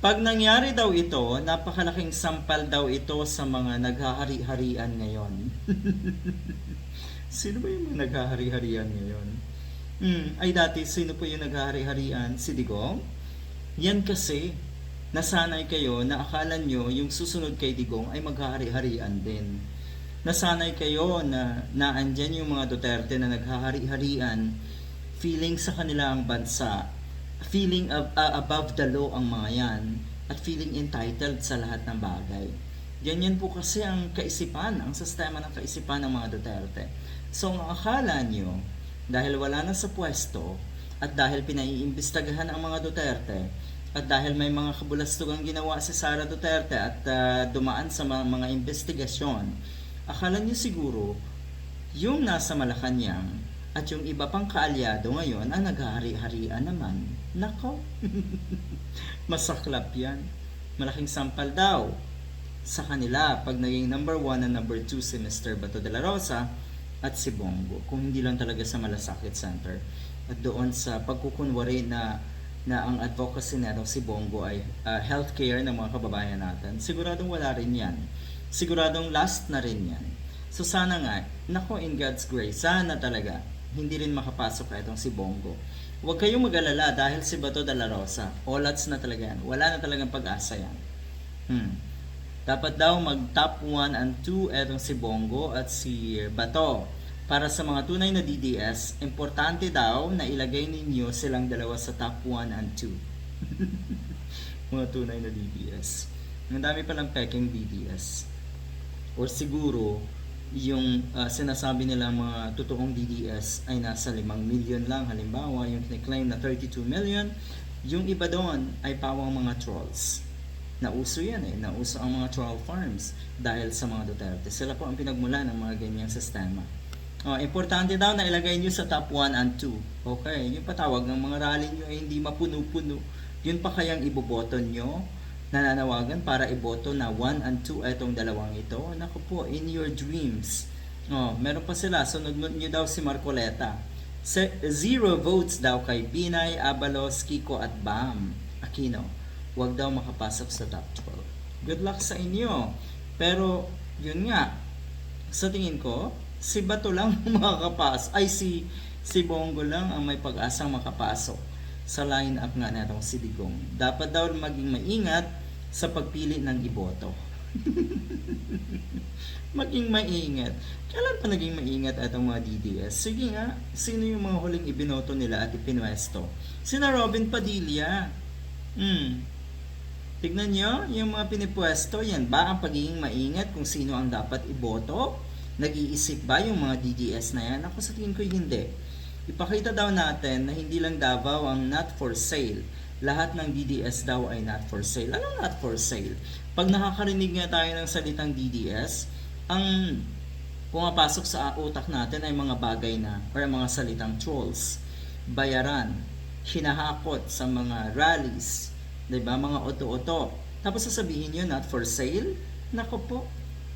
Pag nangyari daw ito, napakalaking sampal daw ito sa mga naghahari-harian ngayon. sino ba yung mga naghahari-harian ngayon? Hmm, ay dati, sino po yung naghahari-harian? Si Digong? Yan kasi, nasanay kayo na akala nyo yung susunod kay Digong ay maghahari-harian din. Nasanay kayo na naandyan yung mga Duterte na naghahari-harian, feeling sa kanila ang bansa, feeling ab- uh, above the law ang mga yan, at feeling entitled sa lahat ng bagay. Ganyan po kasi ang kaisipan, ang sistema ng kaisipan ng mga Duterte. So ang akala nyo, dahil wala na sa pwesto, at dahil pinaiimbestagahan ang mga Duterte, at dahil may mga kabulastugang ginawa si Sara Duterte at ah, dumaan sa mga, mga investigasyon, akala nyo siguro, yung nasa Malacanang at yung iba pang kaalyado ngayon ang naghahari-harian naman. Nako, masaklap yan. Malaking sampal daw sa kanila pag naging number 1 and number 2 si Mr. Bato de la Rosa at si Bongo. Kung hindi lang talaga sa Malasakit Center. At doon sa pagkukunwari na na ang advocacy daw si Bongo ay uh, healthcare ng mga kababayan natin. Siguradong wala rin yan. Siguradong last na rin yan. So sana nga, nako in God's grace, sana talaga hindi rin makapasok itong si Bongo. Huwag kayong mag-alala dahil si Bato de la Rosa, olats na talaga yan. Wala na talagang pag-asa yan. Hmm. Dapat daw mag top 1 and 2 etong si Bongo at si Bato. Para sa mga tunay na DDS, importante daw na ilagay ninyo silang dalawa sa top 1 and 2. mga tunay na DDS. Ang dami palang peking DDS. Or siguro, yung uh, sinasabi nila mga totoong DDS ay nasa 5 million lang. Halimbawa, yung claim na 32 million, yung iba doon ay pawang mga trolls. Nauso yan eh. Nauso ang mga troll farms dahil sa mga Duterte. Sila po ang pinagmula ng mga ganyang sistema. Oh, importante daw na ilagay nyo sa top 1 and 2. Okay, yung patawag ng mga rally nyo ay hindi mapuno-puno. Yun pa kayang iboboto nyo? Nananawagan para iboto na 1 and 2 etong dalawang ito? Naku po, in your dreams. Oh, meron pa sila. Sunod nyo daw si Marcoleta. Zero votes daw kay Binay, Abalos, Kiko at Bam Aquino. Huwag daw makapasok sa top 12. Good luck sa inyo. Pero, yun nga, sa tingin ko, si Bato lang makakapasok. Ay, si, si Bongo lang ang may pag-asang makapasok sa line-up nga natong si Digong. Dapat daw maging maingat sa pagpili ng iboto. maging maingat. Kailan pa naging maingat atong mga DDS? Sige nga, sino yung mga huling ibinoto nila at ipinwesto? Sina Robin Padilla. Hmm. Tignan nyo, yung mga pinipwesto, yan ba ang pagiging maingat kung sino ang dapat iboto? Nag-iisip ba yung mga DDS na yan? Ako sa tingin ko hindi. Ipakita daw natin na hindi lang Davao ang not for sale. Lahat ng DDS daw ay not for sale. Anong not for sale? Pag nakakarinig nga tayo ng salitang DDS, ang pumapasok sa utak natin ay mga bagay na or mga salitang trolls, bayaran, hinahakot sa mga rallies, 'di ba? Mga oto-oto. Tapos sasabihin niyo not for sale? Nako po,